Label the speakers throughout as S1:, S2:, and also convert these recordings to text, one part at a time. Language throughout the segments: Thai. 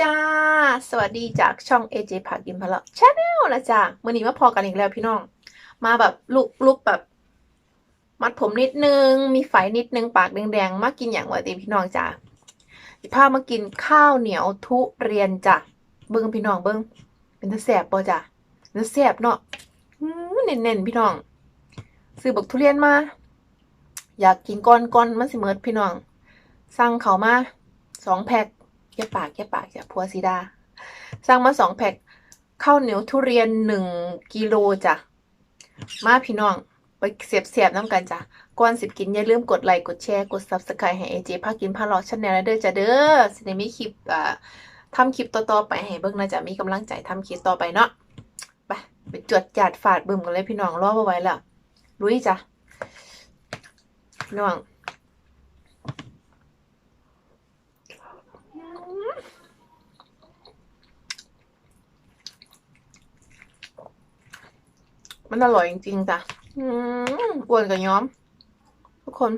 S1: จ้า สวัสดีจากช่อง AJ ผักกินพะเลาะชาแนลนะจ๊ะมื่อนี้มาพอกันอีกแล้วพี่น้อง มาแบบลุกลุกแบบ มัดผมนิดนึง มีไฟนิดนึง ปากแดงๆ มากินอย่างวะตีพี่น้องจ้ะสิพามากินข้าวเหนียวทุเรียนจ้ะ เบิ้งพี่น้องเบิ้งเป็นตาแสบปะจ้ะเป็นตาแสบเนาะอื้อเน่นๆพี่น้อง ซื้อบักทุเรียนมา อยากกินก้อนก้อนๆมันสิเมิดพี่น้อง สั่งเขามาสองแพ็ค แย่ปากแย่ปากอย่าพัวสีดาสั่งมาสองแพ็คข้าวเหนียวทุเรียนหนึ่งกิโลจ้ะ มาพี่น้อง ไปเสียบเสียบน้ำกันจ้ะก่อนสิบกินอย่าลืมกดไลค์กดแชร์กด subscribe ให้เอเจพากินพาลอกชแนลเด้อจ้ะเด้อสิได้มีคลิปอ่าทำคลิปต่อๆไปให้เบิ่งนะจ๊ะมีกำลังใจทำคลิปต่อไปเนาะไปไปจวดจาดฝาดบึมกันเลยพี่น้องรอเอาไว้ล้วลุยจ้ะน้อง มันอร่อยจริงๆจ้ะอ้วนกับย้อม ทุกคน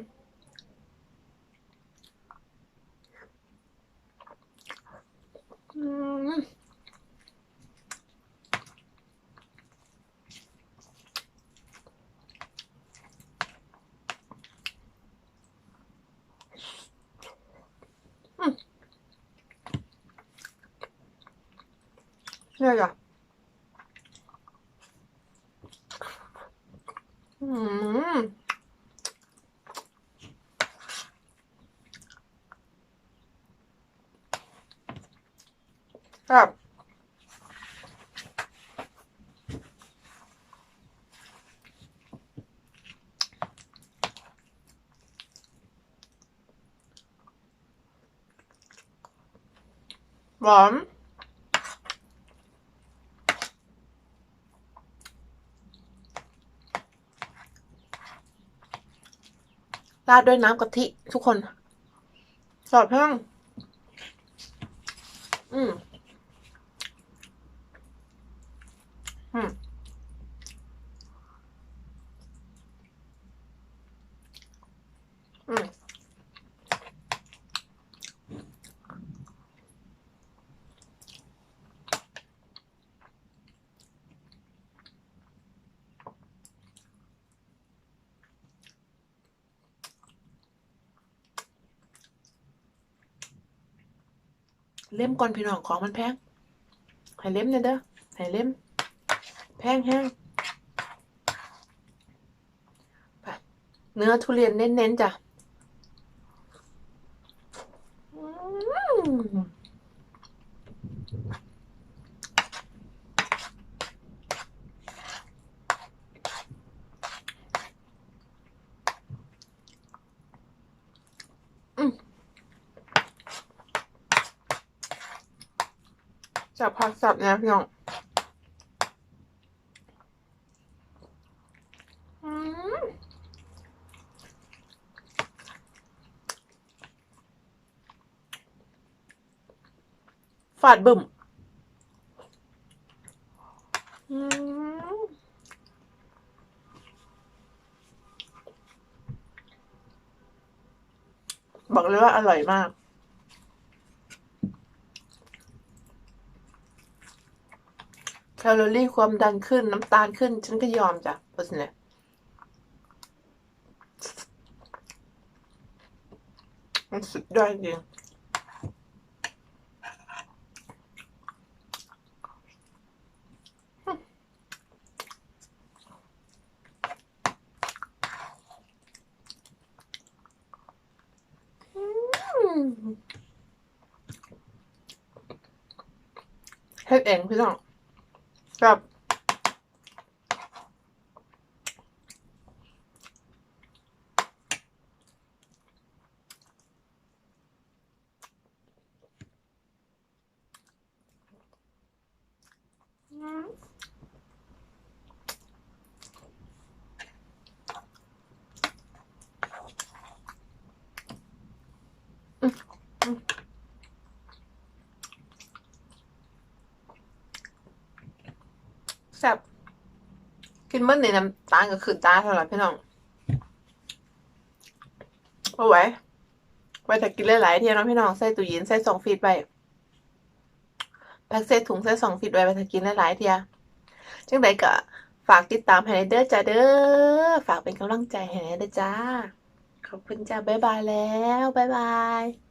S1: เนี่ยจ้ะ อืมค ราดด้วยน้ำกะทิทุกคนสอดเพิ่งอืม อืม อืม เล่มก่อนพี่น้องของมันแพงให้เล่มเนี่ยเด้อให้เล่ม แพงแห้งเนื้อทุเรียนเน้นๆจ้ะอืมอืม จับผักสับนะพี่น้องฝาดบึ้มบอกเลยว่าอร่อยมาก แค ลอรี่ความดันขึ้นน้ำตาลขึ้น ฉันก็ยอมจ้ะเพราะฉะนั้นมันสุดยอดจริงเฮ็ดเองพี่น้อง ครับอืมอืมอืมแซ่บกินเมื่อในน้ำตาลก็คือตาเท่าไหร่พี่น้องเอาไว้ไว้แต่กินหลายๆเที่ยวเนะพี่น้องใส่ตู้เย็นใส่สองฟีดไปแพ็กใส่ถุงใส่ซองฟิตไว้ไปถ้ากินหลายๆเที่ยจังใดก็ฝากติดตามให้เด้อจ้าเด้อฝากเป็นกำลังใจให้เด้อจ้า ขอบคุณจ้าบ๊ายบายแล้วบ๊ายบาย